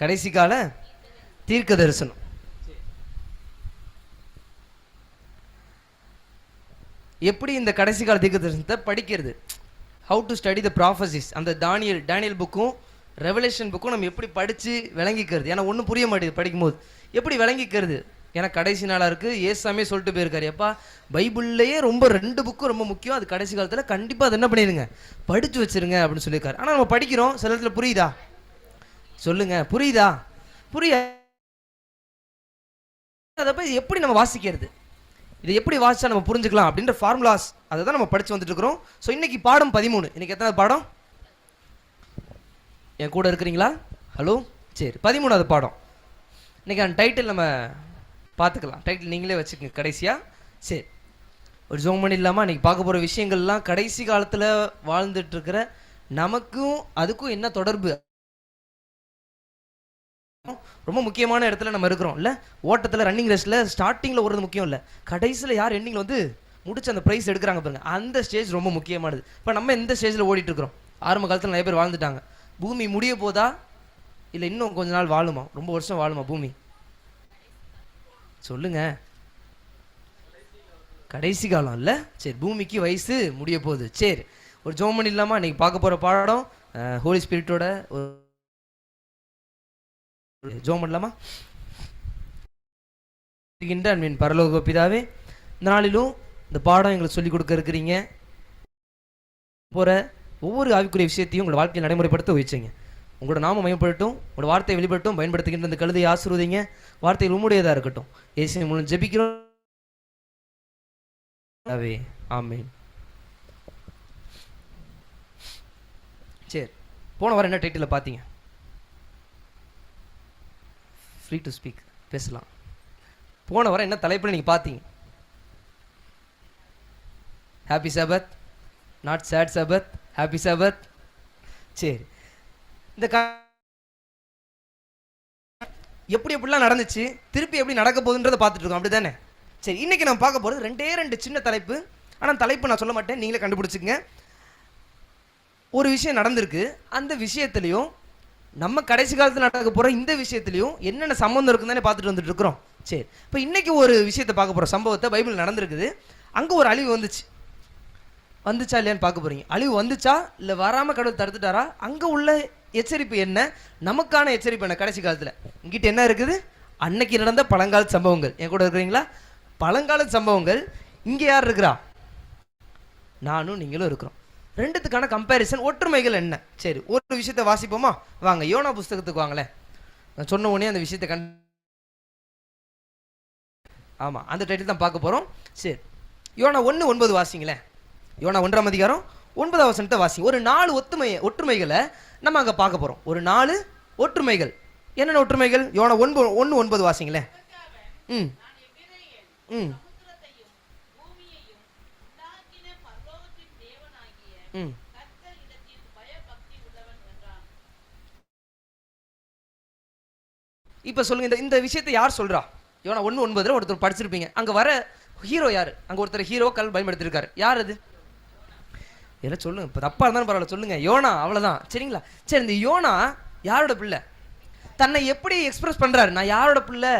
கடைசி கால தீர்க்க தரிசனம் எப்படி இந்த கடைசி கால தீர்க்க தரிசனத்தை படிக்கிறது? How to study the prophecies அந்த தானியல் டேனியல் புக்கும் ரெவலேஷன் புக்கும் நம்ம எப்படி படித்து விளங்கிக்கிறது? ஏன்னா ஒன்றும் புரிய மாட்டேங்குது படிக்கும்போது. எப்படி விளங்கிக்கிறது? ஏன்னா கடைசி நாளாக இருக்குது ஏசாமே சொல்லிட்டு போயிருக்காரு. எப்பா பைபிள்லேயே ரொம்ப ரெண்டு புக்கும் ரொம்ப முக்கியம். அது கடைசி காலத்தில் கண்டிப்பாக அது என்ன பண்ணிடுங்க படித்து வச்சிருங்க அப்படின்னு சொல்லியிருக்காரு. ஆனால் நம்ம படிக்கிறோம். சில இடத்துல புரியுதா? சொல்லுங்க. புரியுதா? புரிய அதை போய் எப்படி நம்ம வாசிக்கிறது? இதை எப்படி வாசிச்சா நம்ம புரிஞ்சுக்கலாம் அப்படின்ற ஃபார்முலாஸ் அதை தான் நம்ம படிச்சு வந்துட்டு இருக்கிறோம். ஸோ இன்னைக்கு பாடம் பதிமூணு. இன்னைக்கு எத்தனை பாடம்? என் கூட இருக்கிறீங்களா? ஹலோ சரி பதிமூணாவது பாடம். இன்னைக்கு அந்த டைட்டில் நம்ம பார்த்துக்கலாம். டைட்டில் நீங்களே வச்சுக்கோங்க கடைசியாக சரி. ஒரு ஜோமன் இல்லாமல் இன்றைக்கி பார்க்க போகிற விஷயங்கள்லாம் கடைசி காலத்தில் வாழ்ந்துட்டுருக்கிற நமக்கும் அதுக்கும் என்ன தொடர்பு? ரொம்ப முக்கியமான இடத்துல நம்ம இருக்கிறோம். இல்லை ஓட்டத்தில் ரன்னிங் ரேஸில் ஸ்டார்டிங்கில் ஓடுறது முக்கியம் இல்லை. கடைசியில் யார் எண்டிங்கில் வந்து முடிச்சு அந்த ப்ரைஸ் எடுக்கிறாங்க பாருங்க. அந்த ஸ்டேஜ் ரொம்ப முக்கியமானது. இப்போ நம்ம எந்த ஸ்டேஜில் ஓடிட்டு இருக்கிறோம்? ஆரம்ப காலத்தில் நிறைய பேர் வாழ்ந்துட்டாங்க. பூமி முடிய போதா? இல்லை இன்னும் கொஞ்ச நாள் வாழுமா? ரொம்ப வருஷம் வாழுமா பூமி? சொல்லுங்க. கடைசி காலம் இல்லை? சரி பூமிக்கு வயசு முடிய போகுது. சரி ஒரு ஜோமன் இல்லாமல் இன்னைக்கு பார்க்க போகிற பாடம் ஹோலி ஸ்பிரிட்டோட ஒரு ஜோம் பண்ணலாமா? இருக்கின்ற அன்பின் பரலோக பிதாவே இந்த நாளிலும் இந்த பாடம் எங்களுக்கு சொல்லிக் கொடுக்க இருக்கிறீங்க. போகிற ஒவ்வொரு ஆவிக்குரிய விஷயத்தையும் உங்களோட வாழ்க்கையில் நடைமுறைப்படுத்த வச்சுங்க உங்களோட நாம மயப்படட்டும் உங்களோட வார்த்தையை வெளிப்படட்டும் பயன்படுத்துகின்ற இந்த கழுதை ஆசிர்வதிங்க. வார்த்தைகள் உம்முடையதாக இருக்கட்டும். ஏசி மூலம் ஜெபிக்கிறோம். ஆமீன். சரி போன வாரம் என்ன டைட்டில் பார்த்தீங்க? ஃப்ரீ டு ஸ்பீக் பேசலாம். போன வாரம் என்ன தலைப்பில் நீங்கள் பார்த்தீங்க? Happy Sabbath not sad Sabbath happy Sabbath சரி. இந்த க எப்படி எப்படிலாம் நடந்துச்சு திருப்பி எப்படி நடக்க போகுதுன்றதை பார்த்துட்டு இருக்கோம். அப்படி தானே சரி இன்னைக்கு நான் பார்க்க போகிறது ரெண்டே ரெண்டு சின்ன தலைப்பு. ஆனால் தலைப்பு நான் சொல்ல மாட்டேன். நீங்களே கண்டுபிடிச்சிக்கங்க. ஒரு விஷயம் நடந்திருக்கு. அந்த விஷயத்துலையும் நம்ம கடைசி காலத்தில் நடக்க போகிற இந்த விஷயத்துலையும் என்னென்ன சம்மந்தம் இருக்குன்னு பார்த்துட்டு வந்துட்டு இருக்கிறோம். சரி இப்போ இன்னைக்கு ஒரு விஷயத்தை பார்க்க போகிற சம்பவத்தை பைபிள் நடந்திருக்குது. அங்கே ஒரு அழிவு வந்துச்சு. வந்துச்சா இல்லையான்னு பார்க்க போகிறீங்க அழிவு வந்துச்சா இல்லை வராமல் கடவுள் தடுத்துட்டாரா? அங்கே உள்ள எச்சரிப்பு என்ன? நமக்கான எச்சரிப்பு என்ன கடைசி காலத்தில்? இங்கிட்ட என்ன இருக்குது? அன்னைக்கு நடந்த பழங்கால சம்பவங்கள். என் கூட இருக்கிறீங்களா? பழங்கால சம்பவங்கள். இங்கே யார் இருக்கிறா? நானும் நீங்களும் இருக்கிறோம். ரெண்டுத்துக்கான கம்பேரிசன் ஒற்றுமைகள் என்ன? சரி ஒரு விஷயத்தை வாசிப்போமா? வாங்க யோனா புஸ்தகத்துக்கு வாங்களேன். நான் சொன்ன உடனே அந்த விஷயத்தை கண் ஆமாம் அந்த டைட்டில் தான் பார்க்க போகிறோம் சரி யோனா ஒன்று ஒன்பது வாசிங்களேன். யோனா ஒன்றாம் அதிகாரம் ஒன்பதாம் வசனத்தை வாசிங்க. ஒரு நாலு ஒத்துமை ஒற்றுமைகளை நம்ம அங்கே பார்க்க போகிறோம் ஒரு நாலு ஒற்றுமைகள். என்னென்ன ஒற்றுமைகள்? யோனா ஒன்பது ஒன்று ஒன்பது வாசிங்களேன். ம். ம் ம் இப்போ சொல்லுங்க இந்த இந்த விஷயத்தை யார் சொல்றா? யோனா ஒன்று ஒன்பதுல ஒருத்தர் படிச்சிருப்பீங்க. அங்க வர ஹீரோ யார்? அங்க ஒருத்தர் ஹீரோ கல் பயன்படுத்திருக்காரு. யார் அது? எல்லாம் சொல்லுங்க. இப்போ தப்பா இருந்தாலும் பரவாயில்ல. சொல்லுங்க. யோனா அவ்வளவுதான். சரிங்களா? சரி இந்த யோனா யாரோட பிள்ளை? தன்னை எப்படி எக்ஸ்பிரஸ் பண்றாரு? நான் யாரோட பிள்ளை?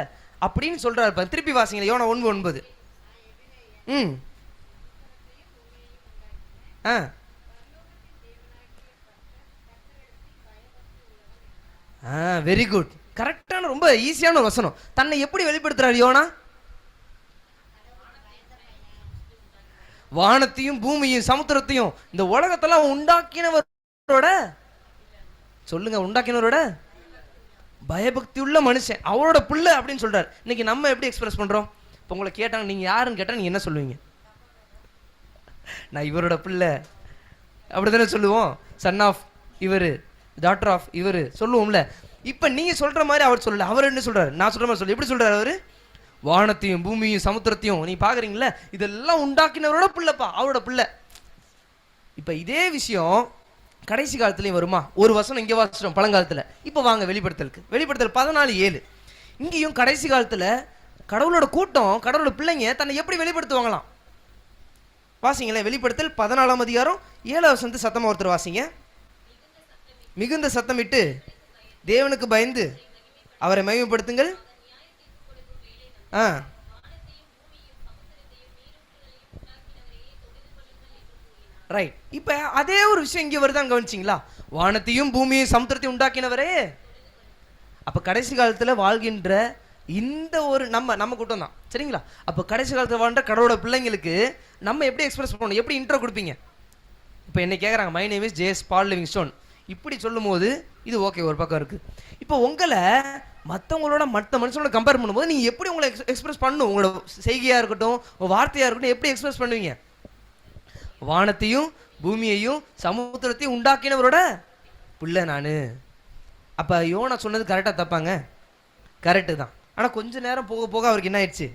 அப்படின்னு சொல்றாரு திருப்பி வாசிங்க யோனா ஒன்பது ஒன்பது. ம். ஆ. வெரி குட் கரெக்டான ரொம்ப ஈஸியான ஒரு வசனம். தன்னை எப்படி வெளிப்படுத்துறாரு யோனா? வானத்தையும் பூமியும் சமுத்திரத்தையும் இந்த உலகத்தெல்லாம் உண்டாக்கினவரோட சொல்லுங்க உண்டாக்கினவரோட? பயபக்தி உள்ள மனுஷன். அவரோட பிள்ளை அப்படின்னு சொல்றாரு. இன்னைக்கு நம்ம எப்படி எக்ஸ்பிரஸ் பண்றோம்? இப்போ உங்களை கேட்டாங்க நீங்க யாருன்னு கேட்டா நீங்க என்ன சொல்லுவீங்க? நான் இவரோட பிள்ளை. அப்படிதானே சொல்லுவோம்? சன் ஆஃப் இவரு. டாக்டர் ஆஃப் இவர். சொல்லுவோம்ல. இப்போ நீங்கள் சொல்கிற மாதிரி அவர் சொல்லல. அவர் என்ன சொல்கிறார் நான் சொல்கிற மாதிரி சொல்லு எப்படி சொல்கிறார் அவர்? வானத்தையும் பூமியும் சமுத்திரத்தையும் நீ பாக்குறீங்களா? இதெல்லாம் உண்டாக்கினவரோட பிள்ளைப்பா. அவரோட பிள்ளை. இப்போ இதே விஷயம் கடைசி காலத்துலேயும் வருமா? ஒரு வசனம் இங்கே வாசிச்சிடும் பழங்காலத்தில். இப்போ வாங்க வெளிப்படுத்தலுக்கு. வெளிப்படுத்தல் பதினாலு ஏழு. இங்கேயும் கடைசி காலத்தில் கடவுளோட கூட்டம் கடவுளோட பிள்ளைங்க தன்னை எப்படி வெளிப்படுத்துவாங்களாம்? வாசிங்களேன் வெளிப்படுத்தல் பதினாலாம் அதிகாரம் ஏழாவது வசனத்து சத்தமாக ஒருத்தர் வாசிங்க. மிகுந்த சத்தமிட்டு தேவனுக்கு பயந்து அவரை மகிமைப்படுத்துங்கள். ஆ. ரைட் இப்போ அதே ஒரு விஷயம் இங்கே வருதான் கவனிச்சிங்களா? வானத்தையும் பூமியையும் சமுத்திரத்தையும் உண்டாக்கினவரே. அப்போ கடைசி காலத்தில் வாழ்கின்ற இந்த ஒரு நம்ம நம்ம கூட்டம் தான். சரிங்களா? அப்போ கடைசி காலத்தில் வாழ்ற கடவுளோட பிள்ளைங்களுக்கு நம்ம எப்படி எக்ஸ்பிரஸ் பண்ணணும்? எப்படி இன்ட்ரோ கொடுப்பீங்க? இப்போ என்ன கேட்குறாங்க my name is J S Paul Livingstone இப்படி சொல்லும்போது இது ஓகே ஒரு பக்கம் இருக்குது இப்போ உங்களை மற்றவங்களோட மற்ற மனுஷனோட கம்பேர் பண்ணும்போது நீங்கள் எப்படி உங்களை எக்ஸ்பிரஸ் பண்ணணும் உங்களோட செய்கையாக இருக்கட்டும் உங்கள் வார்த்தையாக இருக்கட்டும் எப்படி எக்ஸ்பிரஸ் பண்ணுவீங்க? வானத்தையும் பூமியையும் சமுத்திரத்தையும் உண்டாக்கினவரோட பிள்ளை நான். அப்போ யோனா சொன்னது கரெக்டாக தப்பாங்க. கரெக்டு தான். ஆனால் கொஞ்ச நேரம் போக போக அவருக்கு என்ன ஆயிடுச்சு?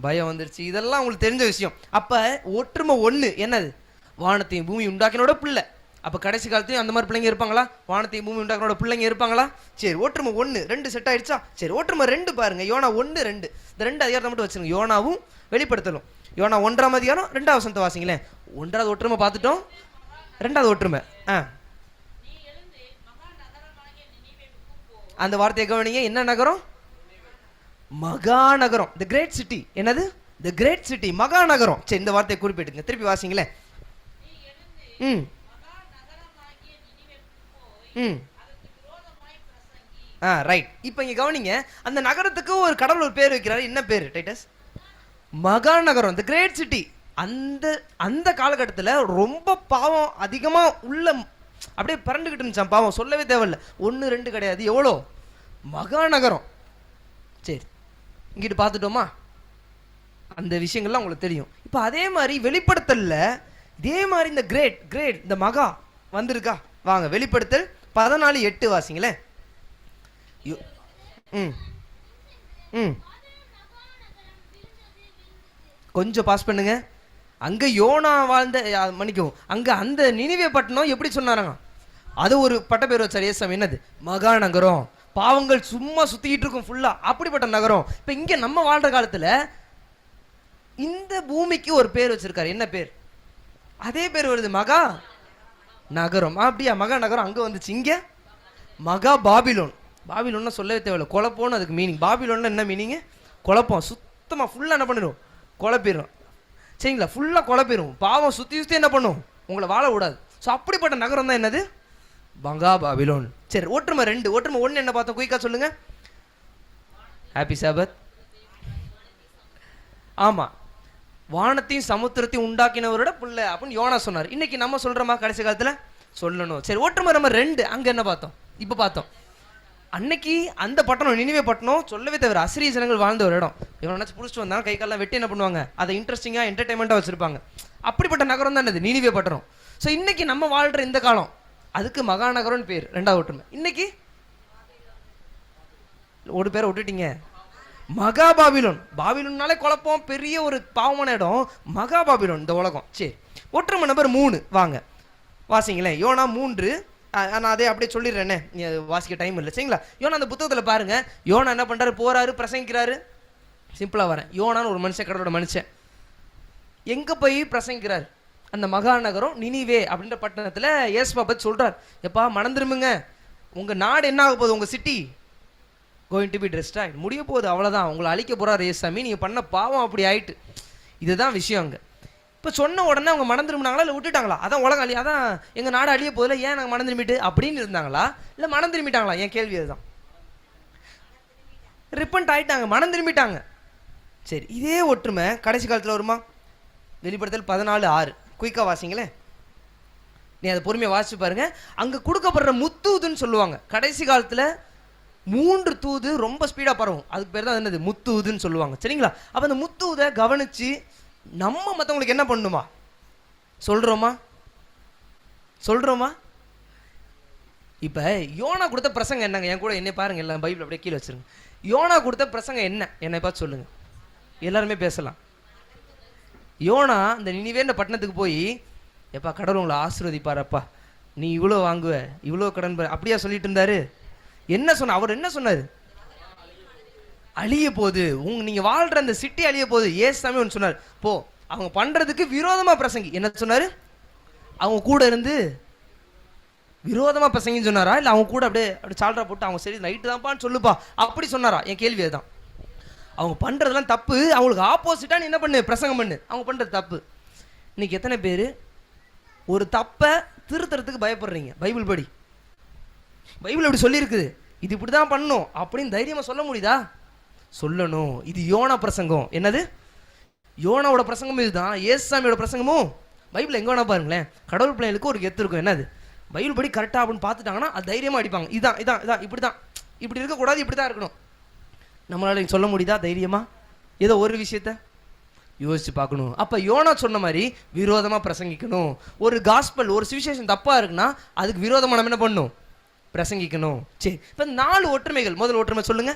பயம் வந்துருச்சு. இதெல்லாம் உங்களுக்கு தெரிஞ்ச விஷயம். அப்போ ஒற்றுமை ஒன்று என்னது? வானத்தையும் பூமி உண்டாக்கினோட பிள்ளை. அப்போ கடைசி காலத்தையும் அந்த மாதிரி பிள்ளைங்க இருப்பாங்களா? வானத்தையும் பூமி உண்டாக்கினோட பிள்ளைங்க இருப்பாங்களா? சரி ஒற்றுமை ஒன்று ரெண்டு செட் ஆயிடுச்சா? சரி ஒற்றுமை ரெண்டு பாருங்க. யோனா ஒன்று ரெண்டு. இந்த ரெண்டு அதிகாரத்தை மட்டும் வச்சுருங்க. யோனாவும் வெளிப்படுத்தலும். யோனா ஒன்றாம் அதிகாரம் ரெண்டாவது சந்த வாசிங்களேன். ஒன்றாவது ஒற்றுமை பார்த்துட்டோம். ரெண்டாவது ஒற்றுமை. ஆ. அந்த வார்த்தையை கவனிங்க. என்ன நகரம்? மகா நகரம் கிரேட் சிட்டி என்னது? த கிரேட் சிட்டி மகா நகரம் சரி இந்த வார்த்தையை குறிப்பிட்டுங்க. திருப்பி வாசிங்களேன். ம். ம். ஆ ரைட் இப்போ இங்கே கவனிங்க அந்த நகரத்துக்கு ஒரு கடவுள் ஒரு பேர் வைக்கிறாரு. என்ன பேர் டைட்டஸ் மகா நகரம் கிரேட் சிட்டி அந்த அந்த காலகட்டத்தில் ரொம்ப பாவம் அதிகமாக உள்ள அப்படியே பறந்துக்கிட்டு இருந்துச்சான் பாவம். சொல்லவே தேவையில்ல. ஒன்று ரெண்டு கிடையாது. எவ்வளோ? மகா நகரம் சரி இங்கிட்டு பார்த்துட்டோமா? அந்த விஷயங்கள்லாம் உங்களுக்கு தெரியும். இப்போ அதே மாதிரி வெளிப்படுத்தலில் இதே மாதிரி இந்த கிரேட் கிரேட் இந்த மகா வந்திருக்கா? வாங்க வெளிப்படுத்தல். பதினாலு எட்டு வாசிங்களேன் யோ- ம் ம். கொஞ்சம் பாஸ் பண்ணுங்க. அங்கே யோனா வாழ்ந்த மன்னிக்கும் அங்கே அந்த நினைவே பட்டணம் எப்படி சொன்னாராங்க அது ஒரு பட்ட பேர் வச்சார். ஏசம் என்னது? மகா நகரம். பாவங்கள் சும்மா சுற்றிக்கிட்டு இருக்கும் ஃபுல்லாக அப்படிப்பட்ட நகரம். இப்போ இங்கே நம்ம வாழ்கிற காலத்தில் இந்த பூமிக்கு ஒரு பேர் வச்சிருக்காரு. என்ன பேர்? அதே பேர் வருது. மகா நகரம். அப்படியா மகா நகரம் அங்கே வந்துச்சு. இங்கே? மகா பாபிலோன். பாபிலோன்னா சொல்லவே தேவையில்ல. குழப்பம்னு அதுக்கு மீனிங் பாபிலோன்னா என்ன மீனிங்கு குழப்பம். சுத்தமாக ஃபுல்லாக என்ன பண்ணிடும் குழப்பிடும் சரிங்களா? ஃபுல்லாக குழப்பிடும் பாவம் சுற்றி சுற்றி என்ன பண்ணும்? உங்களை வாழ விடாது. ஸோ அப்படிப்பட்ட நகரம் தான் என்னது? பங்கா பாபிலோன். சரி ஒற்றுமை ரெண்டு. ஒற்றுமை ஒன்று என்ன பார்த்தோம்? குயிக்கா சொல்லுங்கள் ஹாப்பி சாபத் ஆமாம் வானத்தையும் சமுத்திரத்தையும் உண்டாக்கினவரோட பிள்ளை அப்படின்னு யோனா சொன்னார். இன்னைக்கு நம்ம சொல்றோமா கடைசி காலத்தில்? சொல்லணும். சரி ஒற்றுமை நம்ம ரெண்டு. அங்கே என்ன பார்த்தோம்? இப்போ பார்த்தோம். அன்னைக்கு அந்த பட்டணம் நினைவே பட்டணம் சொல்லவே தவிர அசிரிய ஜனங்கள் வாழ்ந்த ஒரு இடம். இவனாச்சும் பிடிச்சிட்டு வந்தாலும் கை காலெலாம் வெட்டி என்ன பண்ணுவாங்க? அதை இன்ட்ரெஸ்டிங்காக என்டர்டைன்மெண்ட்டாக வச்சிருப்பாங்க. அப்படிப்பட்ட நகரம் தான் என்னது? நினைவே பட்டணம். ஸோ இன்னைக்கு நம்ம வாழ்கிற இந்த காலம் அதுக்கு மகாநகரம்னு பேர். ரெண்டாவது ஒற்றுமை. இன்னைக்கு? ஒரு பேரை விட்டுட்டீங்க மகா பாபிலோன் பாபிலோன்னாலே குழப்பம் பெரிய ஒரு பாவமான இடம். மகா பாபிலோன் இந்த உலகம். சரி. ஒற்றுமை நம்பர் மூணு. வாங்க. வாசிங்களேன். யோனா மூன்று. நான் அதே அப்படியே சொல்லிடுறேனே. நீ வாசிக்க டைம் இல்லை. சரிங்களா? யோனா அந்த புத்தகத்தில் பாருங்கள் யோனா என்ன பண்ணுறாரு போகிறாரு பிரசங்கிக்கிறாரு. சிம்பிளாக வரேன். யோனான்னு ஒரு மனுஷன் கடவுளோட மனுஷன். எங்கே போய் பிரசங்கிக்கிறார்? அந்த மகாநகரம் நினிவே அப்படின்ற பட்டணத்தில் ஏசுபா பற்றி சொல்கிறார் எப்பா மணந்துருமுங்க உங்கள் நாடு என்ன ஆக போகுது? உங்கள் city going to be distract முடிய போகுது அவ்வளோதான் உங்களை அழிக்க போகிறார் ஏசாமி நீங்கள் பண்ண பாவம் அப்படி ஆயிட்டு. இதுதான் விஷயம் அங்கே. இப்போ சொன்ன உடனே அவங்க மனம் திரும்பினாங்களா இல்லை விட்டுட்டாங்களா? அதான் உலகம் அழியா அதான் எங்கள் நாடு அழிய போதில் ஏன் நாங்கள் மனம் திரும்பிட்டு அப்படின்னு இருந்தாங்களா? இல்லை மனம் திரும்பிட்டாங்களா? என் கேள்வி அதுதான். ரிப்பன்ட் ஆயிட்டாங்க மனம் திரும்பிட்டாங்க. சரி இதே ஒற்றுமை கடைசி காலத்தில் வருமா? வெளிப்படுத்தல் பதினாலு ஆறு. குயிக்காக வாசிங்களேன். நீ அதை பொறுமையாக வாசிச்சு பாருங்கள் அங்கே கொடுக்கப்படுற முத்தூதுன்னு சொல்லுவாங்க. கடைசி காலத்தில் மூன்று தூது ரொம்ப ஸ்பீடாக பரவும். அதுக்கு பேர் தான் என்னது? முத்தூதுன்னு சொல்லுவாங்க. சரிங்களா? அப்போ அந்த முத்தூதை கவனித்து நம்ம மற்றவங்களுக்கு என்ன பண்ணணுமா சொல்கிறோமா சொல்கிறோமா இப்போ யோனா கொடுத்த பிரசங்கம் என்னங்க? என் கூட என்னை பாருங்கள் எல்லாம் பைபிள் அப்படியே கீழே வச்சுருங்க. யோனா கொடுத்த பிரசங்கம் என்ன? என்னை பார்த்து சொல்லுங்கள் எல்லாருமே பேசலாம். யோனா இந்த நினிவேன்ற பட்டணத்துக்கு போய் எப்பா கடவுள் உங்களை ஆசீர்வதிப்பாரப்பா. நீ இவ்வளோ வாங்குவ இவ்வளோ கடன் அப்படியா சொல்லிட்டு இருந்தாரு. என்ன சொன்ன அவர் என்ன சொன்னார்? அழிய போகுது உங்க நீங்க வாழ்ற அந்த சிட்டி அழிய போகுது ஏசாமி ஒன்று சொன்னார். போ அவங்க பண்றதுக்கு விரோதமா பிரசங்கி. என்ன சொன்னாரு? அவங்க கூட இருந்து விரோதமா பிரசங்கின்னு சொன்னாரா? இல்லை அவங்க கூட அப்படியே அப்படி சால்ரா போட்டு அவங்க சரி நைட்டு தான்ப்பான்னு சொல்லுப்பா. அப்படி சொன்னாரா? என் கேள்வி அதுதான். அவங்க பண்றதெல்லாம் தப்பு. அவங்களுக்கு ஆப்போசிட்டா நீ என்ன பண்ணு? பிரசங்கம் பண்ணு. அவங்க பண்றது தப்பு. இன்னைக்கு எத்தனை பேர் ஒரு தப்பை திருத்தறதுக்கு பயப்படுறீங்க? பைபிள் படி. பைபிள் இப்படி சொல்லியிருக்குது. இது இப்படி தான் பண்ணணும் அப்படின்னு தைரியமாக சொல்ல முடியுதா? சொல்லணும். இது யோனா பிரசங்கம். என்னது? யோனாவோட பிரசங்கம் இதுதான். ஏசுசாமியோட பிரசங்கமும். பைபிள் எங்கே வேணா பாருங்களேன். கடவுள் பிள்ளைகளுக்கு ஒரு கெத்து இருக்கும். என்னது? பைபிள் படி கரெக்டாக அப்படின்னு பார்த்துட்டாங்கன்னா அது தைரியமாக அடிப்பாங்க. இதான் இதான் இதான் இப்படி தான் இப்படி இருக்கக்கூடாது இப்படி தான் இருக்கணும். நம்மளால் சொல்ல முடியுதா? தைரியமாக ஏதோ ஒரு விஷயத்த யோசிச்சு பார்க்கணும். அப்போ யோனா சொன்ன மாதிரி விரோதமாக பிரசங்கிக்கணும். ஒரு காஸ்பல் ஒரு சுவிசேஷன் தப்பாக இருக்குன்னா அதுக்கு விரோதமாக நம்ம என்ன பண்ணணும்? பிரசங்கிக்கணும். சரி இப்போ நாலு ஒற்றுமைகள். முதல் ஒற்றுமை சொல்லுங்க.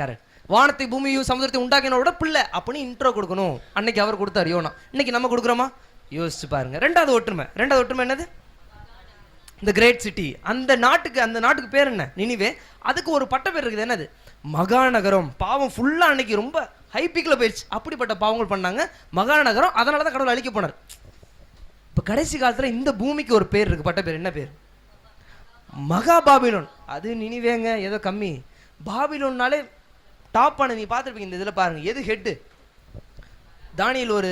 கரெக்ட் வானத்தை பூமியும் சமுதிரத்தை உண்டாக்கினோட பிள்ளை அப்படின்னு இன்ட்ரோ கொடுக்கணும். அன்னைக்கு அவர் கொடுத்தார் யோனா. இன்னைக்கு நம்ம கொடுக்குறோமா? யோசிச்சு பாருங்க. ரெண்டாவது ஒற்றுமை. ரெண்டாவது ஒற்றுமை என்னது? இந்த கிரேட் சிட்டி அந்த நாட்டுக்கு அந்த நாட்டுக்கு பேர் என்ன? நினிவே. அதுக்கு ஒரு பட்ட பேர் இருக்குது. என்னது? மகாநகரம். பாவம் ஃபுல்லாக அன்னைக்கு ரொம்ப ஹைபிக்கில் போயிடுச்சு அப்படிப்பட்ட பாவங்கள் பண்ணாங்க. மகாநகரம் அதனால தான் கடவுள் அழிக்க போனார். இப்போ கடைசி காலத்தில் இந்த பூமிக்கு ஒரு பேர் இருக்கு. பட்ட பேர். என்ன பேர்? மகா பாபிலோன் அது நினைவேங்க ஏதோ கம்மி. பாபிலோன்னாலே டாப் பண்ண நீ பார்த்துருப்பீங்க இந்த இதில் பாருங்க. எது ஹெட்டு தானியல் ஒரு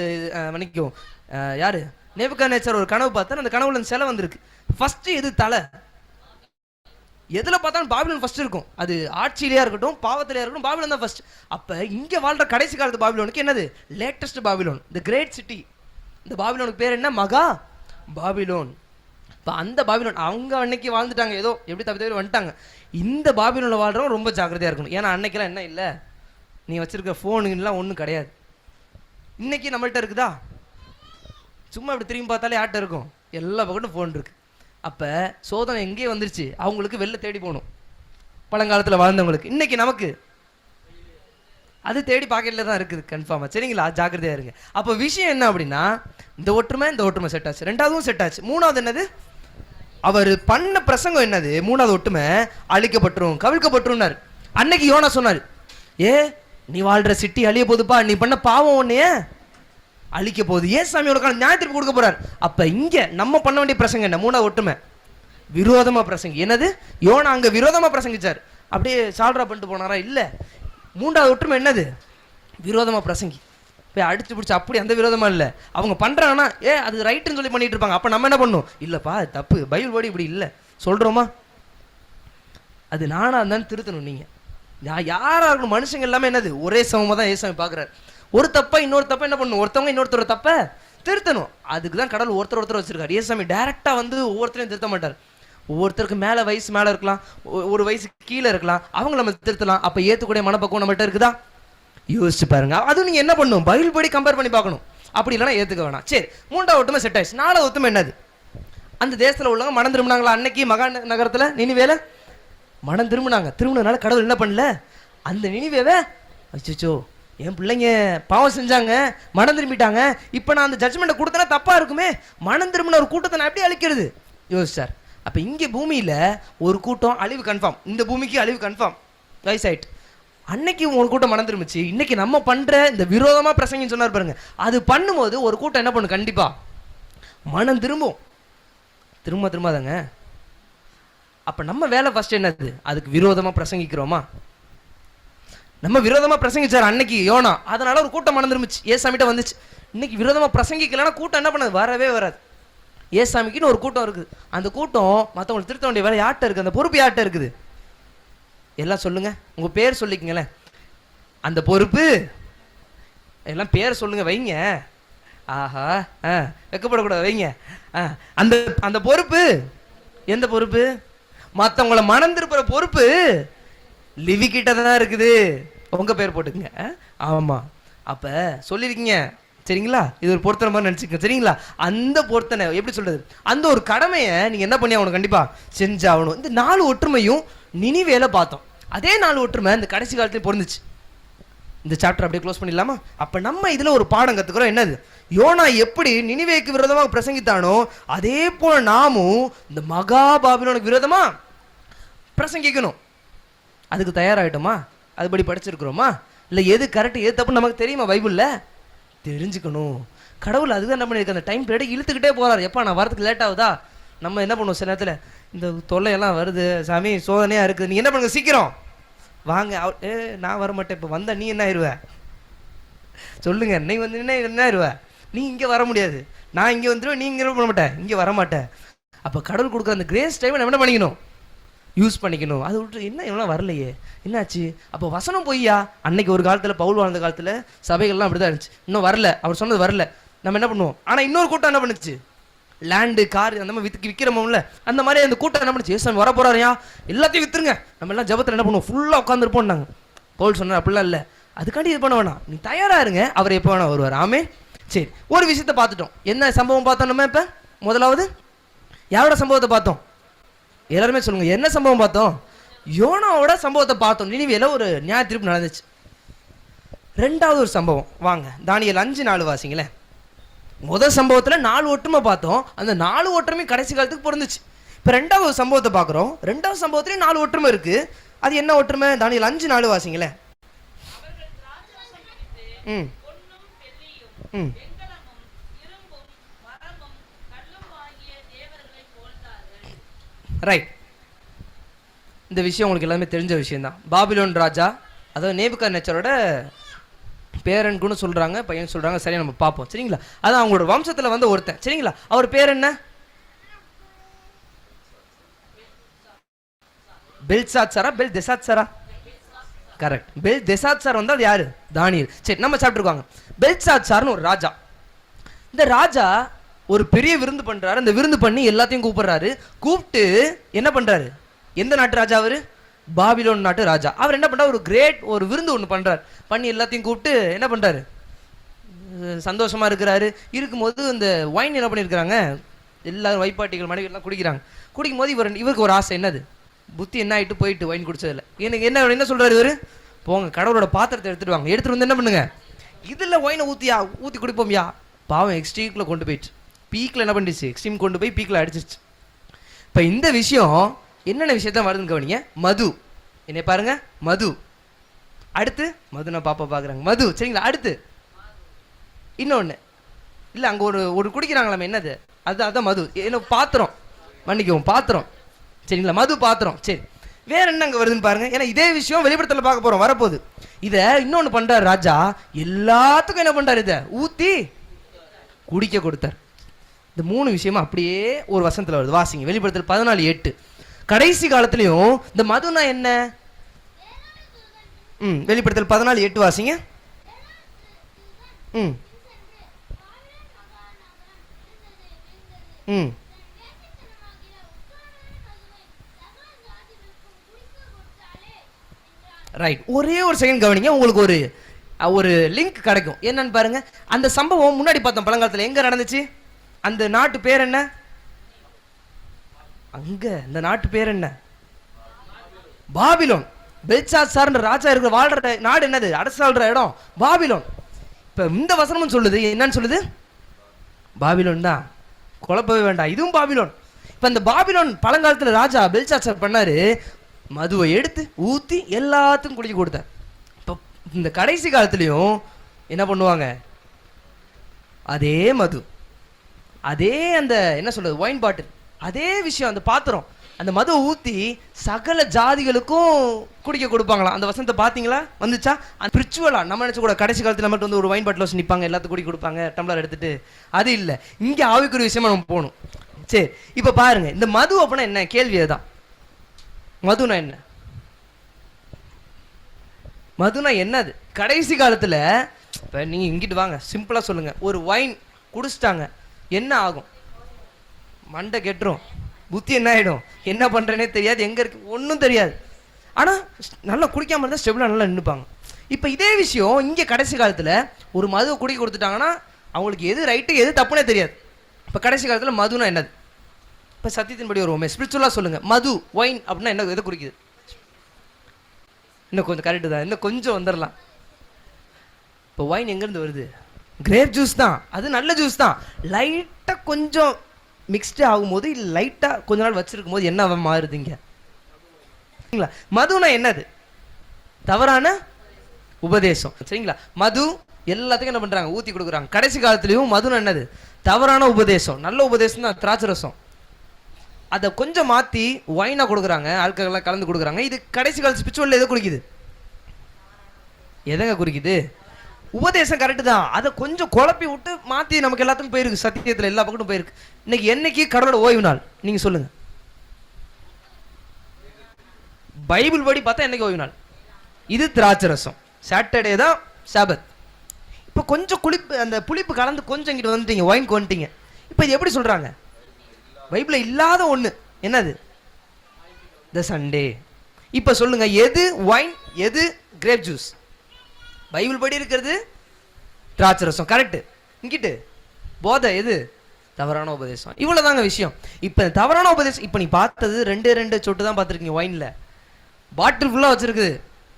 மணிக்கும் யார் யாரு? நேபுக்கா நேச்சர் ஒரு கனவு பார்த்தா அந்த கனவுல இந்த சிலை வந்திருக்கு. ஃபர்ஸ்ட் எது தலை? எதில் பார்த்தாலும் பாபிலோன் ஃபர்ஸ்ட் இருக்கும். அது ஆட்சியிலேயா இருக்கட்டும் பாவத்திலேயா இருக்கட்டும் பாபிலோன் தான் ஃபர்ஸ்ட் அப்போ இங்கே வாழ்ற கடைசி காலத்து பாபிலோனுக்கு என்னது? Latest Babylon. The great city இந்த பாபிலோனுக்கு பேர் என்ன? மகா பாபிலோன். இப்போ அந்த பாபிலோன் அவங்க அன்னைக்கு வாழ்ந்துட்டாங்க. ஏதோ எப்படி தப்பி தவிர வந்துட்டாங்க. இந்த பாபிலோனில் வாழ்றவங்க ரொம்ப ஜாக்கிரதையாக இருக்கணும். ஏன்னா அன்னைக்கெல்லாம் என்ன இல்லை? நீ வச்சிருக்க ஃபோனுலாம் ஒன்றும் கிடையாது. இன்னைக்கு நம்மள்கிட்ட இருக்குதா? சும்மா இப்படி திரும்பி பார்த்தாலே யார்கிட்ட இருக்கும். எல்லா பக்கத்தும் ஃபோன் இருக்கு. அப்போ சோதனை எங்கேயே வந்துருச்சு. அவங்களுக்கு வெளில தேடி போகணும். பழங்காலத்தில் வாழ்ந்தவங்களுக்கு. இன்னைக்கு நமக்கு அது தேடி பாக்கெட்டில் தான் இருக்குது கன்ஃபார்மாக சரிங்களா? ஜாக்கிரதையா இருங்க. அப்போ விஷயம் என்ன அப்படின்னா இந்த ஒற்றுமை இந்த ஒற்றுமை செட் ஆச்சு. ரெண்டாவதும் செட் ஆச்சு. மூணாவது என்னது? அவர் பண்ண பிரசங்கம் என்னது? மூணாவது ஒற்றுமை அழிக்கப்பட்டுரும் கவிழ்க்கப்பட்டுருன்னாரு அன்னைக்கு யோனா சொன்னார் ஏ நீ வாழ்ற சிட்டி அழிய போகுதுப்பா நீ பண்ண பாவம் ஒன்னைய அழிக்க போகுது. ஏன் சாமியோட காலம் நியாயத்திற்கு கொடுக்க போறார்? அப்ப இங்க நம்ம பண்ண வேண்டிய பிரசங்கம் என்ன? மூணாவது ஒற்றுமை. விரோதமா பிரசங்க என்னது? யோனா அங்க விரோதமா பிரசங்கிச்சார். அப்படியே சால்ரா பண்ணிட்டு போனாரா? இல்லை. மூன்றாவது ஒற்றுமை என்னது? விரோதமா பிரசங்கி. போய் அடிச்சு பிடிச்சி அப்படி அந்த விரோதமாக இல்லை. அவங்க பண்ணுறாங்கன்னா ஏ அது ரைட்டுன்னு சொல்லி பண்ணிட்டு இருப்பாங்க. அப்போ நம்ம என்ன பண்ணும்? இல்லைப்பா தப்பு. பைபிள் படி இப்படி இல்லை. சொல்கிறோமா அது நானாக இருந்தாலும் திருத்தணும் நீங்கள் நான் யாராக இருக்கணும் மனுஷங்க எல்லாமே என்னது? ஒரே சமமாக தான் ஏசாமி பார்க்குறாரு. ஒரு தப்பா இன்னொரு தப்பா என்ன பண்ணணும் ஒருத்தவங்க இன்னொருத்தர் தப்பை திருத்தணும். அதுக்கு தான் கடவுள் ஒருத்தர் ஒருத்தர் வச்சிருக்காரு. ஏசாமி டேரெக்டாக வந்து ஒவ்வொருத்தரையும் திருத்த மாட்டார். ஒவ்வொருத்தருக்கு மேலே வயசு மேலே இருக்கலாம். ஒ- ஒரு வயசு கீழே இருக்கலாம். அவங்க நம்ம திருத்தலாம். அப்போ ஏற்றக்கூடிய மனப்பக்குவம் நம்மகிட்ட இருக்குதா? யோசிச்சு பாருங்க. அதுவும் நீங்கள் என்ன பண்ணணும் பைபிள் படி கம்பேர் பண்ணி பார்க்கணும். அப்படி இல்லைன்னா ஏற்றுக்க வேணாம். சரி மூன்றாவது ஒத்துமை செட் ஆயிடுச்சு. நாலாவது ஒத்துமை என்னது? அந்த தேசத்தில் உள்ளவங்க மனம் திரும்பினாங்களா? அன்னைக்கு மகா நகரத்தில் நினிவேல? மனம் திரும்பினாங்க. திரும்பினதுனால கடவுள் என்ன பண்ணல? அந்த நினிவேவை அச்சோ என் பிள்ளைங்க பாவம் செஞ்சாங்க. மனம் திரும்பிட்டாங்க. இப்போ நான் அந்த ஜட்ஜ்மெண்ட்டை கொடுத்தனா தப்பாக இருக்குமே. மனம் திரும்பின ஒரு கூட்டத்தை நான் எப்படி அழிக்கிறது? யோசிச்சார். அப்போ இங்கே பூமியில் ஒரு கூட்டம் அழிவு கன்ஃபார்ம் இந்த பூமிக்கு அழிவு கன்ஃபார்ம் வைஸ் வயசாயிட்டு அன்னைக்கு ஒரு கூட்டம் மனம் திரும்பிச்சு இன்னைக்கு நம்ம பண்ணுற இந்த விரோதமாக பிரசங்கின்னு சொன்னார் பாருங்க. அது பண்ணும்போது ஒரு கூட்டம் என்ன பண்ணும்? கண்டிப்பாக மனம் திரும்பும். திரும்ப திரும்பாதாங்க. அப்போ நம்ம வேலை ஃபஸ்ட் என்னது? அதுக்கு விரோதமாக பிரசங்கிக்கிறோமா? நம்ம விரோதமாக பிரசங்கிச்சார் அன்னைக்கு யோனா. அதனால ஒரு கூட்டம் மனம் திரும்பிச்சு. ஏசாமிட்ட வந்துச்சு. இன்னைக்கு விரோதமாக பிரசங்கிக்கலன்னா கூட்டம் என்ன பண்ணது? வரவே வராது. ஏசாமிக்குன்னு ஒரு கூட்டம் இருக்குது. அந்த கூட்டம் மற்றவங்களை திருத்த வேண்டிய வேலை யார்கிட்ட இருக்குது? அந்த பொறுப்பு யார்கிட்ட இருக்குது? எல்லாம் சொல்லுங்கள் உங்கள் பேர் சொல்லிக்கங்களேன். அந்த பொறுப்பு எல்லாம் பேர் சொல்லுங்கள் வைங்க. ஆஹா ஆ வெக்கப்படக்கூடாது வைங்க. ஆ அந்த அந்த பொறுப்பு எந்த பொறுப்பு? மற்றவங்களை மனம் பொறுப்பு லிவி கிட்ட தான் இருக்குது. உங்கள் பேர் போட்டுக்குங்க. ஆ? அப்போ சொல்லியிருக்கீங்க சரிங்களா? இது ஒரு பொருத்தனை மாதிரி நினச்சிக்க சரிங்களா? அந்த பொருத்தனை எப்படி சொல்கிறது அந்த ஒரு கடமையை நீங்கள் என்ன பண்ணி ஆகணும்? கண்டிப்பாக செஞ்சாகணும். இந்த நாலு ஒற்றுமையும் நினிவேல பார்த்தோம். அதே நாலு ஒற்றுமை இந்த கடைசி காலத்தில் பொருந்துச்சு. இந்த சாப்டர் அப்படியே க்ளோஸ் பண்ணிடலாமா? அப்போ நம்ம இதில் ஒரு பாடம் கற்றுக்கிறோம் என்னது? யோனா எப்படி நினிவேக்கு விரோதமாக பிரசங்கித்தானோ அதே போல் நாமும் இந்த மகா விரோதமாக விரோதமா பிரசங்கிக்கணும். அதுக்கு தயாராகிட்டோமா அதுபடி படிச்சிருக்கிறோமா? இல்லை எது கரெக்ட் எது தப்புன்னு நமக்கு தெரியுமா? பைபிளில்? தெரிஞ்சுக்கணும். கடவுள் அதுதான் என்ன பண்ணியிருக்கு அந்த டைம் பீரியட் இழுத்துக்கிட்டே போகிறார் எப்பா நான் வரதுக்கு லேட் ஆகுதா? நம்ம என்ன பண்ணுவோம் சில நேரத்தில்? இந்த தொல்லையெல்லாம் வருது சாமி சோதனையாக இருக்குது. நீ என்ன பண்ணுங்க? சீக்கிரம். வாங்க அவ- ஏ நான் வர மாட்டேன் இப்போ வந்தால் நீ என்ன ஆயிடுவ சொல்லுங்க நீ வந்து என்ன என்ன ஆயிடுவ நீ இங்கே வர முடியாது. நான் இங்கே வந்துடுவேன் நீ இங்கே பண்ண மாட்டேன் இங்கே வர மாட்டேன் அப்போ கடவுள் கொடுக்குற அந்த கிரேஸ் டைமை நம்ம என்ன பண்ணிக்கணும்? யூஸ் பண்ணிக்கணும். அது விட்டு என்ன இவனா வரலையே? என்னாச்சு? அப்போ வசனம் பொய்யா? அன்னைக்கு ஒரு காலத்தில் பவுல் வாழ்ந்த காலத்தில் சபைகள்லாம் அப்படி தான் இருந்துச்சு. இன்னும் வரல. அவர் சொன்னது வரல. நம்ம என்ன பண்ணுவோம்? ஆனால் இன்னொரு கூட்டம் என்ன பண்ணுச்சு? லேண்டு கார் அந்த மாதிரி வித்து விற்கிறோம்ல அந்த மாதிரி அந்த கூட்டம் என்ன பண்ணுச்சு? ஏசாமி வர போகிறாரியா எல்லாத்தையும் வித்துருங்க. நம்ம எல்லாம் ஜபத்தில் என்ன பண்ணுவோம்? ஃபுல்லாக உட்காந்துருப்போம் நாங்கள் பவுல் சொன்னார் அப்படிலாம் இல்லை. அதுக்காண்டி இது பண்ண வேணாம். நீ தயாராக இருங்க. அவர் எப்போ வேணா வருவார். ஆமே சரி ஒரு விஷயத்தை பார்த்துட்டோம். என்ன சம்பவம் பார்த்தோம் நம்ம இப்போ? முதலாவது? யாரோட சம்பவத்தை பார்த்தோம்? எல்லாருமே சொல்லுங்க என்ன சம்பவம் பார்த்தோம்? யோனாவோட சம்பவத்தை பார்த்தோம். நினைவியல ஒரு நியாய தீர்ப்பு நடந்துச்சு. ரெண்டாவது ஒரு சம்பவம். வாங்க தானியல் அஞ்சு நாலு வாசிங்களேன். முதல் சம்பவத்தில் நாலு ஒற்றுமை பார்த்தோம். அந்த நாலு ஒற்றுமை கடைசி காலத்துக்கு பொருந்துச்சு இப்போ ரெண்டாவது சம்பவத்தை பார்க்குறோம். ரெண்டாவது சம்பவத்துலேயும் நாலு ஒற்றுமை இருக்கு. அது என்ன ஒற்றுமை தானியல் அஞ்சு நாலு வாசிங்களேன். ம். ம். ரைட் இந்த விஷயம் உங்களுக்கு எல்லாமே தெரிஞ்ச விஷயந்தான் பாபிலோன் ராஜா அதாவது நேபுகா நெச்சரோட பேரன்குன்னு சொல்கிறாங்க பையன் சொல்கிறாங்க சரி நம்ம பார்ப்போம். சரிங்களா? அது அவங்களோட வம்சத்தில் வந்து ஒருத்தன். சரிங்களா? அவர் பேர் என்ன? Belshazzar Belteshazzar correct Belteshazzar வந்து அது யாரு? தானியல். சரி நம்ம சாப்பிட்டுருக்காங்க. பெல்சாத் சார்னு ஒரு ராஜா. இந்த ராஜா ஒரு பெரிய விருந்து பண்ணுறாரு அந்த விருந்து பண்ணி எல்லாத்தையும் கூப்பிடுறாரு. கூப்பிட்டு என்ன பண்ணுறாரு எந்த நாட்டு ராஜா அவர்? பாபிலோன் நாட்டு ராஜா. அவர் என்ன பண்ணுறாரு ஒரு கிரேட் ஒரு விருந்து ஒன்று பண்ணுறாரு பண்ணி எல்லாத்தையும் கூப்பிட்டு என்ன பண்ணுறாரு சந்தோஷமாக இருக்கிறாரு. இருக்கும்போது இந்த ஒயின் என்ன பண்ணியிருக்கிறாங்க எல்லாரும் வைப்பாட்டிகள் மனைவி எல்லாம் குடிக்கிறாங்க. குடிக்கும் போது இவர் இவருக்கு ஒரு ஆசை என்னது? புத்தி என்ன ஆகிட்டு போயிட்டு ஒயின் குடிச்சதில்ல எனக்கு என்ன என்ன சொல்கிறாரு இவர்? போங்க கடவுளோட பாத்திரத்தை எடுத்துகிட்டு வாங்க. எடுத்துகிட்டு வந்து என்ன பண்ணுங்க? இதில் ஒயினை ஊற்றியா ஊற்றி குடிப்போம்யா? பாவம் எக்ஸ்ட்ரீம்ல கொண்டு போயிட்டு. பீக்கில் என்ன பண்ணிடுச்சு எக்ஸ்ட்ரீம் கொண்டு போய் பீக்கில் அடிச்சிருச்சு. இப்போ இந்த விஷயம் என்னென்ன விஷயத்தான் வருதுன்னு கவனிங்க? மது. என்னை பாருங்க மது. அடுத்து மது நான் பாப்பா பார்க்குறாங்க மது சரிங்களா? அடுத்து. இன்னொன்று இல்லை அங்கே ஒரு ஒரு குடிக்கிறாங்களாம் என்னது? அது அதான் மது. என்ன பாத்திரம். மன்னிக்கவும் பாத்திரம். சரிங்களா? மது பாத்திரம். சரி. வேற என்ன அங்கே வருதுன்னு பாருங்க. ஏன்னா இதே விஷயம் வெளிப்படத்தில் பார்க்க போறோம். வரப்போகுது. இதை இன்னொன்று பண்ணுறாரு ராஜா. எல்லாத்துக்கும் என்ன பண்ணுறாரு இதை? ஊற்றி குடிக்க கொடுத்தார். இந்த மூணு விஷயமும் அப்படியே ஒரு வசனத்தில் வருது. வாசிங்க. வெளிப்படுத்தல் பதினாலு எட்டு. கடைசி காலத்துலேயும் இந்த மதுனா என்ன? ம் வெளிப்படுத்தல் பதினாலு எட்டு வாசிங்க. ம். ம். ரைட் ஒரே ஒரு செகண்ட் கவனிங்க. உங்களுக்கு ஒரு ஒரு லிங்க் கிடைக்கும். என்னன்னு பாருங்க. அந்த சம்பவம் முன்னாடி பார்த்தோம் பழங்காலத்தில் எங்க நடந்துச்சு? அந்த நாட்டு பேர் என்ன? அங்க இந்த நாட்டு பேர் என்ன? பாபிலோன். பெல்சாத் சார்ன்ற ராஜா இருக்கிற வாழ்ற நாடு என்னது? அரசாள்ற இடம். பாபிலோன். இப்ப இந்த வசனமும் சொல்லுது. என்னன்னு சொல்லுது? பாபிலோன் தான். குழப்பவே வேண்டாம். இதுவும் பாபிலோன். இப்ப இந்த பாபிலோன் பழங்காலத்துல ராஜா பெல்சாத்சார் பண்ணாரு. மதுவை எடுத்து ஊத்தி எல்லாத்துக்கும் குடிச்சு கொடுத்தார். இப்ப இந்த கடைசி காலத்துலேயும் என்ன பண்ணுவாங்க? அதே மது. அதே அந்த என்ன சொல்றது ஒயின் பாட்டில் அதே விஷயம் அந்த பாத்திரம். அந்த மதுவை ஊத்தி சகல ஜாதிகளுக்கும் குடிக்க கொடுப்பாங்களாம். அந்த வசனத்தை பாத்தீங்களா வந்துச்சா? அந்த ஸ்பிரிச்சுவலா நம்ம நினைச்ச கூட கடைசி காலத்துல மட்டும் வந்து ஒரு ஒயின் பாட்டில் வச்சு நிப்பாங்க எல்லாத்துக்கும் குடி கொடுப்பாங்க டம்ளர் எடுத்துட்டு. அது இல்ல. இங்க ஆவிக்குரிய விஷயமா நம்ம போகணும். சரி இப்ப பாருங்க. இந்த மது அப்படின்னா என்ன? கேள்வி அதுதான். மதுனா என்ன? மதுனா என்னது? கடைசி காலத்துல இப்ப நீங்க இங்கிட்டு வாங்க. சிம்பிளா சொல்லுங்க. ஒரு ஒயின் குடிச்சிட்டாங்க. என்ன ஆகும்? மண்டை கெட்டுரும். புத்தி என்ன ஆகிடும் என்ன பண்ணுறேனே தெரியாது. எங்கே இருக்கு? ஒன்றும் தெரியாது. ஆனால் நல்லா குடிக்காமல் இருந்தால் ஸ்டெபிளாக நல்லா நின்றுப்பாங்க இப்போ இதே விஷயம் இங்கே கடைசி காலத்தில் ஒரு மதுவை குடிக்க கொடுத்துட்டாங்கன்னா அவங்களுக்கு எது ரைட்டு எது தப்புனே தெரியாது. இப்போ கடைசி காலத்தில் மதுனா என்னது? இப்போ சத்தியத்தின்படி வருவோமே. ஸ்பிரிச்சுவலாக சொல்லுங்கள் மது ஒயின் அப்படின்னா என்ன எதை குறிக்குது? இன்னும் கொஞ்சம் கரெக்டு தான். இன்னும் கொஞ்சம் வந்துடலாம் இப்போ ஒயின் எங்கேருந்து வருது? கிரேப் ஜூஸ் தான். அது நல்ல ஜூஸ் தான். லைட்டாக கொஞ்சம் மிக்ஸ்டு ஆகும்போது இல்லை லைட்டாக கொஞ்ச நாள் வச்சிருக்கும் போது என்ன மாறுதுங்க? சரிங்களா? மதுனா என்னது? தவறான உபதேசம். சரிங்களா? மது எல்லாத்துக்கும் என்ன பண்றாங்க? ஊத்தி கொடுக்குறாங்க. கடைசி காலத்துலயும் மதுனா என்னது? தவறான உபதேசம். நல்ல உபதேசம் தான். திராட்சை ரசம் அதை கொஞ்சம் மாத்தி ஒயினா கொடுக்குறாங்க. ஆட்கள்லாம் கலந்து கொடுக்குறாங்க. இது கடைசி கால ஸ்பிரிச்சுவல்ல எதை குறிக்குது? எதங்க குறிக்குது? உபதேசம் கரெக்டு தான். அதை கொஞ்சம் குழப்பி விட்டு மாத்தி நமக்கு எல்லாத்துக்கும் போயிருக்கு. சத்தியத்துல எல்லா பக்கமும் போயிருக்கு. இன்னைக்கு என்னைக்கு கடவுளோட ஓய்வு நாள்? நீங்க சொல்லுங்க. பைபிள் படி பார்த்தா என்னைக்கு ஓய்வு நாள்? இது திராட்சை ரசம் சாட்டர்டே தான் சாபத் இப்போ கொஞ்சம் குளிப்பு அந்த புளிப்பு கலந்து கொஞ்சம் இங்கிட்டு வந்துட்டீங்க ஒயின்க்கு வந்துட்டீங்க. இப்போ இது எப்படி சொல்றாங்க? பைபிளில் இல்லாத ஒன்று என்னது? த சண்டே இப்போ சொல்லுங்க எது ஒயின் எது கிரேப் ஜூஸ் பைபிள் படி இருக்கிறது? திராட்சை ரசம் கரெக்டு இங்கிட்டு போதை எது? தவறான உபதேசம். இவ்வளோதாங்க விஷயம். இப்போ தவறான உபதேசம் இப்போ நீ பார்த்தது ரெண்டு ரெண்டு சொட்டு தான் பார்த்துருக்கீங்க ஒயினில் பாட்டில் ஃபுல்லாக வச்சுருக்குது.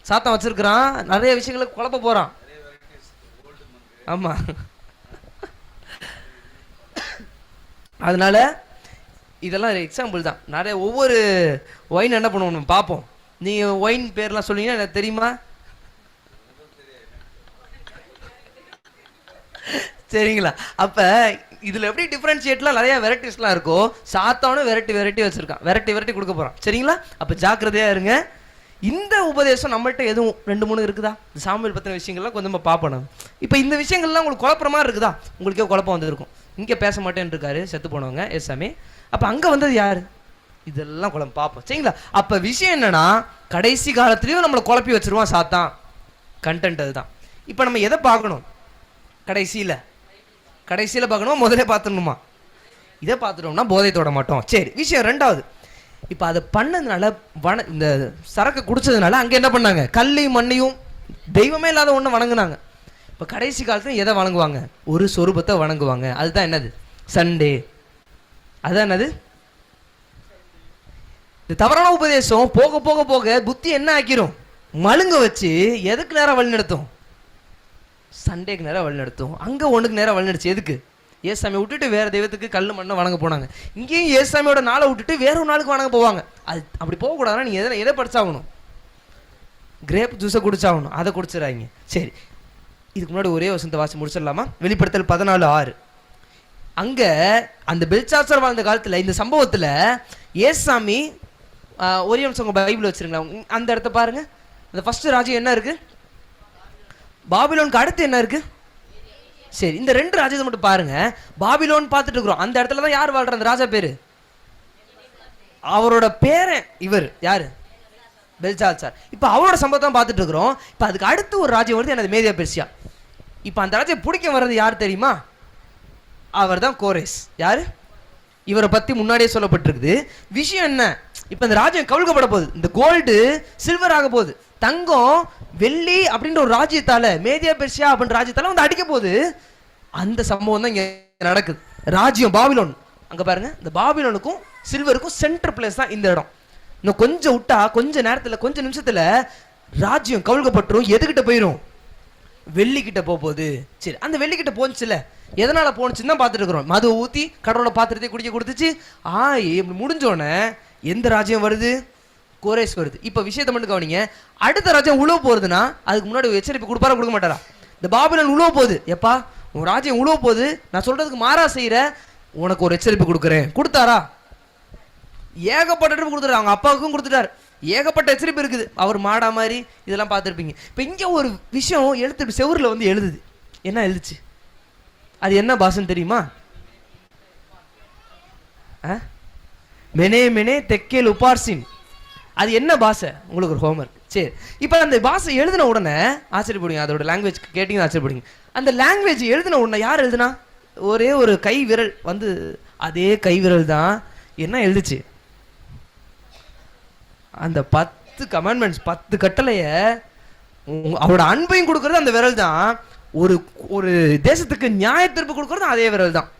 சாத்தம் வச்சுருக்குறான் நிறைய விஷயங்களை குழப்ப போகிறான் ஆமாம் அதனால இதெல்லாம் எக்ஸாம்பிள் தான். நிறைய ஒவ்வொரு ஒயின் என்ன பண்ணுவோம் பார்ப்போம். நீங்கள் ஒயின் பேர்லாம் சொன்னீங்கன்னா எனக்கு தெரியுமா? சரிங்களா அப்போ இதில் எப்படி டிஃப்ரென்ஷியேட்லாம் நிறையா வெரைட்டிஸ்லாம் இருக்கோ சாத்தானும் வெரைட்டி வெரைட்டி வச்சுருக்கான். வெரைட்டி வெரைட்டி கொடுக்க போகிறோம் சரிங்களா? அப்போ ஜாக்கிரதையாக இருங்க. இந்த உபதேசம் நம்மள்கிட்ட எதுவும் ரெண்டு மூணு இருக்குதா? இந்த சாமியல் பற்றின விஷயங்கள்லாம் கொஞ்சம் பார்ப்போம் நம்ம. இப்போ இந்த விஷயங்கள்லாம் உங்களுக்கு குழப்பற மாதிரி இருக்குதா? உங்களுக்கே குழப்பம் வந்திருக்கும். இங்கே பேச மாட்டேன்னு இருக்காரு செத்து போனவங்க எஸ் சாமி. அப்போ அங்கே வந்தது யார்? இதெல்லாம் குழம்பு பார்ப்போம். சரிங்களா? அப்போ விஷயம் என்னன்னா கடைசி காலத்துலேயும் நம்மளை குழப்பி வச்சிருவான் சாத்தான். கண்டென்ட் அதுதான். இப்போ நம்ம எதை பார்க்கணும்? கடைசியில். கடைசியில் பார்க்கணுமா? முதல்ல பார்த்துடணுமா? இதை பார்த்துட்டோம்னா போதை தொட மாட்டோம். சரி விஷயம் ரெண்டாவது. இப்போ அதை பண்ணதுனால வன இந்த சரக்கு குடிச்சதுனால அங்கே என்ன பண்ணாங்க? கல்லையும் மண்ணையும் தெய்வமே இல்லாத ஒன்று வணங்குனாங்க. இப்போ கடைசி காலத்தில் எதை வணங்குவாங்க? ஒரு சொரூபத்தை வணங்குவாங்க. அதுதான் என்னது? சண்டே. அதுதான் என்னது? இந்த தவறான உபதேசம் போக போக போக புத்தி என்ன ஆக்கிரும்? மழுங்க வச்சு எதுக்கு நேரம் வழிநடத்தும்? சண்டேக்கு நேரம் வழிநடத்தும் அங்கே ஒன்றுக்கு நேரம் வழி எதுக்கு? ஏசாமியை விட்டுட்டு வேறு தெய்வத்துக்கு கல் மண்ணை வணங்க போனாங்க. இங்கேயும் ஏசாமியோட நாளை விட்டுட்டு வேற ஒரு நாளுக்கு வணங்க போவாங்க. அது அப்படி போகக்கூடாதுன்னா நீங்கள் எதை எதை படிச்சாகணும்? கிரேப் ஜூஸை குடிச்சாகணும். அதை குடிச்சிடாங்க சரி. இதுக்கு முன்னாடி ஒரே வசந்த வாசி முடிச்சிடலாமா? வெளிப்படுத்தல் பதினாலு ஆறு. அங்கே அந்த பெல்சாசர் வாழ்ந்த காலத்தில் இந்த சம்பவத்தில் ஏசாமி ஒரே நிமிஷம் உங்கள் பைபிள் வச்சுருங்களா அந்த இடத்த பாருங்கள் அந்த ஃபஸ்ட்டு ராஜ்யம் என்ன இருக்குது பாபிலோனுக்கு அடுத்து என்ன இருக்கு? சரி இந்த ரெண்டு ராஜ்யத்தை மட்டும் பாருங்க. பாபிலோன் பார்த்துட்டு இருக்கிறோம். அந்த இடத்துல தான் யார் வாழ்ற? அந்த ராஜா பேரு? அவரோட பேரன் இவர். யாரு? பெல்சால்சார் இப்போ அவரோட சம்பவத்தை தான் பார்த்துட்டு இருக்கிறோம். இப்போ அதுக்கு அடுத்து ஒரு ராஜ்யம் வருது எனது மேதியா பெர்சியா. இப்போ அந்த ராஜ்யம் பிடிக்க வர்றது யார் தெரியுமா? அவர் தான் கோரேஸ். யாரு? இவரை பத்தி முன்னாடியே சொல்லப்பட்டிருக்குது. விஷயம் என்ன? இப்போ இந்த ராஜ்யம் கவிழ்க்கப்பட போகுது. இந்த கோல்டு சில்வர் ஆக போகுது. தங்கம் வெள்ளி அப்படின்ற ஒரு ராஜ்யத்தால மேதியா பெர்ஷியா அப்படின்ற ராஜ்யத்தால வந்து அடிக்க போகுது. அந்த சம்பவம் தான் இங்க நடக்குது. ராஜ்யம் பாபிலோன். அங்க பாருங்க. இந்த பாபிலோனுக்கும் சில்வருக்கும் சென்டர் பிளேஸ் தான் இந்த இடம். இன்னும் கொஞ்சம் விட்டா கொஞ்ச நேரத்துல கொஞ்சம் நிமிஷத்துல ராஜ்யம் கவுழ்கப்பட்டுரும் எதுகிட்ட போயிடும் வெள்ளிக்கிட்ட போக போகுது. சரி அந்த வெள்ளிக்கிட்ட போனுச்சுல எதனால போணுச்சுன்னு தான் பார்த்துட்டு இருக்கிறோம். மது ஊற்றி கடவுளை பாத்திரத்தை குடிக்க கொடுத்துச்சு. ஆ இப்படி முடிஞ்சோடனே எந்த ராஜ்யம் வருது? கோரேஸ் வருது. இப்போ விஷயத்தை மட்டும் கவனிங்க. அடுத்த ராஜ்யம் உழவு போகிறதுனா அதுக்கு முன்னாடி ஒரு எச்சரிப்பு கொடுப்பாரா கொடுக்க மாட்டாரா? இந்த பாபிலன் உழவு போகுது. எப்பா உன் ராஜ்யம் உழவு போகுது. நான் சொல்கிறதுக்கு மாறா செய்கிற உனக்கு ஒரு எச்சரிப்பு கொடுக்குறேன். கொடுத்தாரா? ஏகப்பட்ட ட்ரிப் கொடுத்துட்டாரு. அவங்க அப்பாவுக்கும் கொடுத்துட்டாரு. ஏகப்பட்ட எச்சரிப்பு இருக்குது. அவர் மாடா மாதிரி இதெல்லாம் பார்த்துருப்பீங்க. இப்போ இங்கே ஒரு விஷயம் எழுத்து செவுரில் வந்து எழுதுது. என்ன எழுதுச்சு? அது என்ன பாஷன்னு தெரியுமா? ஆ? மெனே மெனே தெக்கேல் உபார்சின். அது என்ன பாஷை? உங்களுக்கு ஒரு ஹோம்ஒர்க் சரி. இப்போ அந்த பாஷை எழுதின உடனே ஆச்சரியப்படுங்க அதோட லாங்குவேஜ் கேட்டிங்கன்னா ஆச்சரியப்படுங்க அந்த லாங்குவேஜ் எழுதின உடனே யார் எழுதுனா? ஒரே ஒரு கை விரல் வந்து அதே கை விரல் தான். என்ன எழுதுச்சு? அந்த பத்து கமெண்ட்மெண்ட்ஸ் பத்து கட்டளையை அவரோட அன்பையும் கொடுக்கறது அந்த விரல் தான். ஒரு ஒரு தேசத்துக்கு நியாய தீர்ப்பு கொடுக்கறது அதே விரல் தான்.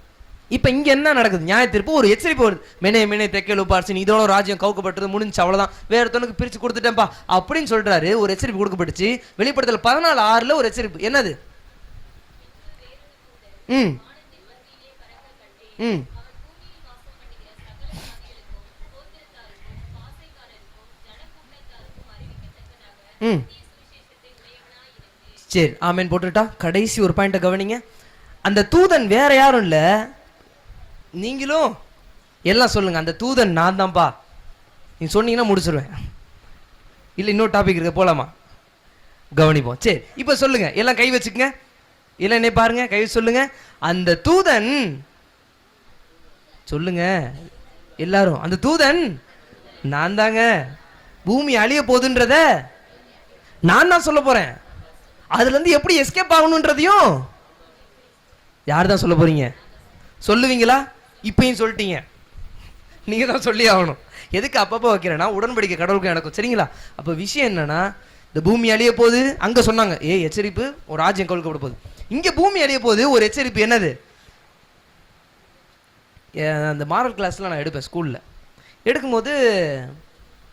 இப்போ இங்க என்ன நடக்குது? நியாய தீர்ப்பு ஒரு எச்சரிப்பு வருது. மெனே மெனே தெக்கே உபார்சின் இதோட ராஜ்யம் கவுக்கப்பட்டது முடிஞ்சு அவ்வளவுதான். வேற ஒருத்தனுக்கு பிரிச்சு கொடுத்துட்டேன்ப்பா அப்படின்னு சொல்றாரு. ஒரு எச்சரிப்பு கொடுக்கப்பட்டுச்சு. வெளிப்படுத்தல் பதினாலு ஆறுல ஒரு எச்சரிப்பு. என்னது? ம். ம். ம். சரி ஆமேன் போட்டுட்டா. கடைசி ஒரு பாயிண்ட்டை கவனிங்க. அந்த தூதன் வேற யாரும் இல்லை. நீங்களும் எல்லாம் சொல்லுங்க. அந்த தூதன் நான் தான்ப்பா நீ சொன்னீங்கன்னா முடிச்சிருவேன். இல்லை இன்னொரு டாபிக் இருக்கு போகலாமா கவனிப்போம். சரி இப்போ சொல்லுங்க. எல்லாம் கை வச்சுக்கங்க. இல்லை என்ன பாருங்க கை சொல்லுங்க. அந்த தூதன் சொல்லுங்க. எல்லாரும் அந்த தூதன் நான் தாங்க. பூமி அழிய போகுதுன்றத நான் தான் சொல்ல போறேன். அதுலேருந்து எப்படி எஸ்கேப் ஆகணுன்றதையும் யார் தான் சொல்ல போகிறீங்க சொல்லுவீங்களா? இப்பயும் சொல்லிட்டீங்க. நீங்கள் தான் சொல்லி ஆகணும். எதுக்கு அப்பப்போ வைக்கிறேன்னா உடன்படிக்கை கடவுளுக்கு நடக்கும். சரிங்களா? அப்போ விஷயம் என்னன்னா இந்த பூமி அழிய போகுது. அங்கே சொன்னாங்க ஏ எச்சரிப்பு ஒரு ராஜ்யம் கவுழ்க்கப்பட போகுது. இங்கே பூமி அழிய போது ஒரு எச்சரிப்பு என்னது? அந்த மாரல் கிளாஸ்லாம் நான் எடுப்பேன் ஸ்கூலில் எடுக்கும்போது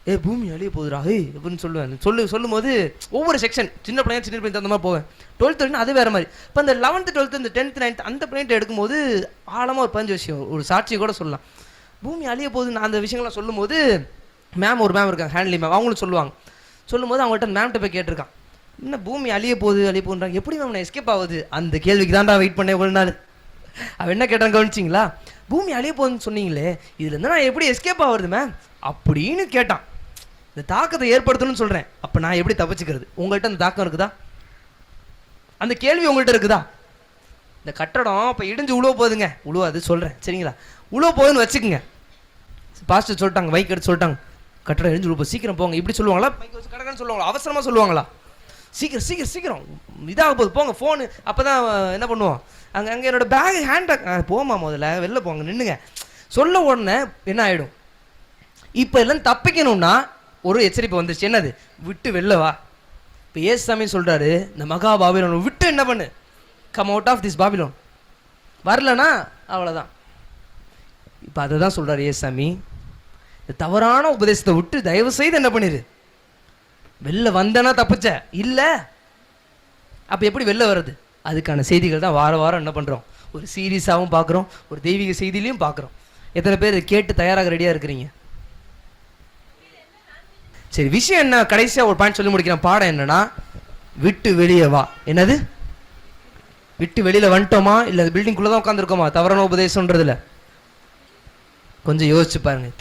ஏ பூமி அழிய போகுதுடா ஏய் அப்படின்னு சொல்லுவேன். சொல்லு சொல்லும்போது ஒவ்வொரு செக்ஷன் சின்ன பிள்ளைங்க சின்ன பிள்ளைங்க தகுந்த மாதிரி போவேன். டுவெல்த் வரைக்கும் அது வேறு மாதிரி. இப்போ அந்த லெவன்த்து டுவெல்த்து இந்த டென்த் நைன்த் அந்த பிள்ளைங்க எடுக்கும்போது ஆழமாக ஒரு பஞ்சு விஷயம் ஒரு சாட்சியை கூட சொல்லலாம். பூமி அழிய நான் அந்த விஷயங்கள்லாம் சொல்லும்போது மேம் ஒரு மேம் இருக்காங்க ஹேண்ட்லி மேம் அவங்களும் சொல்லுவாங்க. சொல்லும்போது அவங்கள்ட்ட மேம்கிட்ட போய் கேட்டிருக்கான். என்ன பூமி அழிய போகுது அழிய போகுன்றாங்க எப்படி மேம் நான் எஸ்கேப் ஆகுது? அந்த கேள்விக்கு தான்டா வெயிட் பண்ணேன் இவ்வளோ நாள். அவன் என்ன கேட்டான் கவனிச்சிங்களா? பூமி அழிய போகுதுன்னு சொன்னீங்களே இதுலேருந்து நான் எப்படி எஸ்கேப் ஆகுறது மேம் அப்படின்னு கேட்டான். இந்த தாக்கத்தை ஏற்படுத்தணும்னு சொல்கிறேன் அப்போ நான் எப்படி தப்பிச்சுக்கிறது? உங்கள்கிட்ட அந்த தாக்கம் இருக்குதா? அந்த கேள்வி உங்கள்கிட்ட இருக்குதா? இந்த கட்டடம் இப்போ இடிஞ்சு உழுவ போகுதுங்க. உழுவாது சொல்கிறேன் சரிங்களா? உழுவ போகுதுன்னு வச்சுக்கோங்க. பாஸ்டர் சொல்லிட்டாங்க பைக் எடுத்து சொல்லிட்டாங்க. கட்டடம் இடிஞ்சு உழுவ சீக்கிரம் போங்க. இப்படி சொல்லுவாங்களா? பைக் வச்சு கடகன்னு சொல்லுவாங்களா? அவசரமாக சொல்லுவாங்களா? சீக்கிரம் சீக்கிரம் சீக்கிரம். இதாக போகுது. போங்க ஃபோனு அப்போ தான் என்ன பண்ணுவோம்? அங்கே அங்கே என்னோட பேக் ஹேண்ட் பேக் போமா முதல்ல. வெளில போங்க நின்றுங்க சொல்ல உடனே என்ன ஆகிடும் இப்போ எல்லாம் தப்பிக்கணும்னா ஒரு எச்சரிப்பு வந்துச்சு. என்னது? விட்டு வெளில வா. இப்போ ஏசாமி சொல்கிறாரு இந்த மகா பாபிலோன் விட்டு என்ன பண்ணு? Come out of this Babylon வரலனா அவ்வளோதான் இப்போ அதை தான் சொல்கிறார் ஏசாமி இந்த தவறான உபதேசத்தை விட்டு தயவு செய்து என்ன பண்ணிடு வெளில வந்தனா தப்பிச்ச. இல்லை. அப்போ எப்படி வெளில வர்றது? அதுக்கான செய்திகள் தான் வார வாரம் என்ன பண்ணுறோம் ஒரு சீரியஸாகவும் பார்க்குறோம் ஒரு தெய்வீக செய்திலையும் பார்க்குறோம் எத்தனை பேர் கேட்டு தயாராக ரெடியாக இருக்கிறீங்க? சரி விஷயம் என்ன? கடைசியாக ஒரு பாயிண்ட் சொல்லி முடிக்கிறேன். பாடம் என்னன்னா விட்டு வெளியே வா. என்னது? விட்டு வெளியில வந்துட்டோமா? இல்லை பில்டிங்குள்ளே தான் உட்காந்துருக்கோமா தவறான உபதேசம்ன்றதுல. கொஞ்சம் யோசிச்சு பாருங்க.